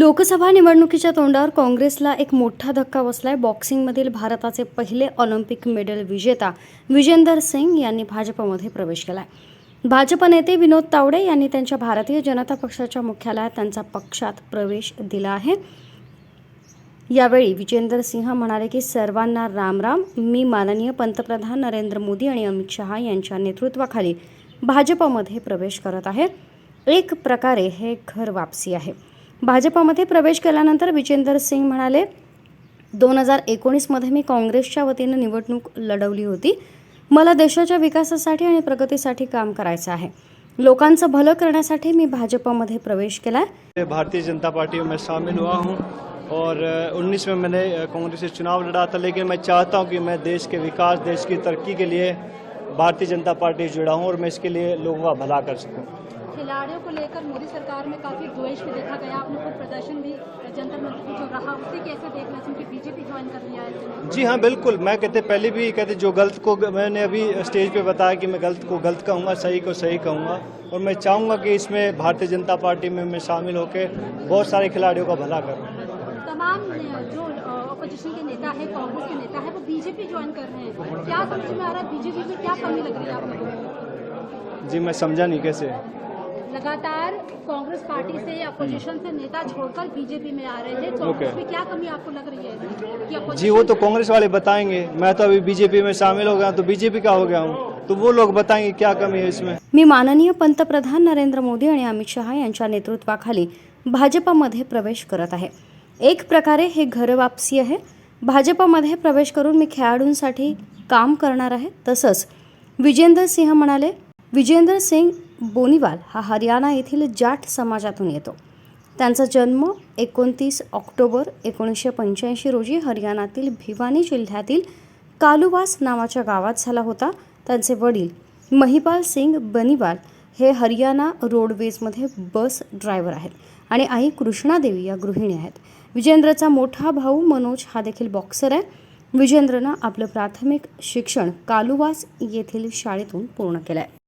लोकसभा निवडणुकीच्या तोंडावर काँग्रेसला एक मोठा धक्का बसलाय. बॉक्सिंगमधील भारताचे पहिले ऑलिम्पिक मेडल विजेता विजेंदर सिंग यांनी भाजपमध्ये प्रवेश केलाय. भाजप नेते विनोद तावडे यांनी त्यांच्या भारतीय जनता पक्षाच्या मुख्यालयात त्यांचा पक्षात प्रवेश दिला आहे. यावेळी विजेंदर सिंह म्हणाले की सर्वांना रामराम मी माननीय पंतप्रधान नरेंद्र मोदी आणि अमित शहा यांच्या नेतृत्वाखाली भाजपमध्ये प्रवेश करत आहे. एक प्रकारे हे घर वापसी आहे. भाजपामध्ये प्रवेश केल्यानंतर विजेंदर सिंग म्हणाले दोन हजार एकोणीसमध्ये मी काँग्रेसच्या वतीनं निवडणूक लढवली होती. मला देशाच्या विकासासाठी आणि प्रगतीसाठी काम करायचं आहे. लोकांचं भलं करण्यासाठी मी भाजपमध्ये प्रवेश केला आहे भारतीय जनता पार्टी में शामिल हुआ हूं और उन्नीस में मैंने कांग्रेस से चुनाव लड़ा था लेकिन मैं चाहता हूं कि मैं देश के विकास देश की तरक्की के लिए भारतीय जनता पार्टी से जुड़ा हूं और मैं इसके लिए लोगों का भला कर सकूं। खिलाड़ियों को लेकर मोदी सरकार में काफ़ी द्वेष भी देखा गया। आपने खुद प्रदर्शन भी जंतर मंत्र जो रहा उसे कैसे देखना चाहिए कि बीजेपी ज्वाइन कर लिया है। जी हाँ बिल्कुल। मैं कहते पहले भी कहते जो गलत को मैंने अभी स्टेज पे बताया कि मैं गलत को गलत कहूँगा सही को सही कहूँगा। और मैं चाहूँगा कि इसमें भारतीय जनता पार्टी में मैं शामिल होकर बहुत सारे खिलाड़ियों का भला करूँ। तमाम जो अपोजिशन के नेता है कांग्रेस के नेता है वो बीजेपी ज्वाइन कर रहे हैं। क्या समझ में आ रहा है बीजेपी में क्या कमी लग रही है आप लोगों को? जी मैं समझा नहीं कैसे। लगातार कांग्रेस पार्टी से अपोजिशन से नेता छोड़कर बीजेपी में आ रहे हैं कांग्रेस Okay. में क्या कमी आपको लग रही है कि जी वो तो कांग्रेस वाले बताएंगे। मैं तो अभी बीजेपी में शामिल हो गया तो बीजेपी का हो गया हूँ। तो वो लोग बताएंगे क्या कमी है इसमें। मी माननीय पंतप्रधान नरेंद्र मोदी आणि अमित शहा यांच्या नेतृत्वाखाली भाजपमध्ये प्रवेश करत आहे. एक प्रकारे हे घर वापसी आहे. भाजपमध्ये प्रवेश करून मी खेळाडूंसाठी काम करणार आहे. तसंच विजेंदर सिंह म्हणाले विजेंदर सिंग बोनीवाल हा हरियाणा येथील जाट समाजातून येतो. त्यांचा जन्म एकोणतीस ऑक्टोबर एकोणीसशे पंच्याऐंशी रोजी हरियाणातील भिवानी जिल्ह्यातील कालुवास नावाच्या गावात झाला होता. त्यांचे वडील महिपाल सिंग बनिवाल हे हरियाणा रोडवेजमध्ये बस ड्रायव्हर आहेत आणि आई कृष्णादेवी या गृहिणी आहेत. विजेंद्रचा मोठा भाऊ मनोज हा देखील बॉक्सर आहे. विजेंद्रनं आपलं प्राथमिक शिक्षण कालुवास येथील शाळेतून पूर्ण केलं आहे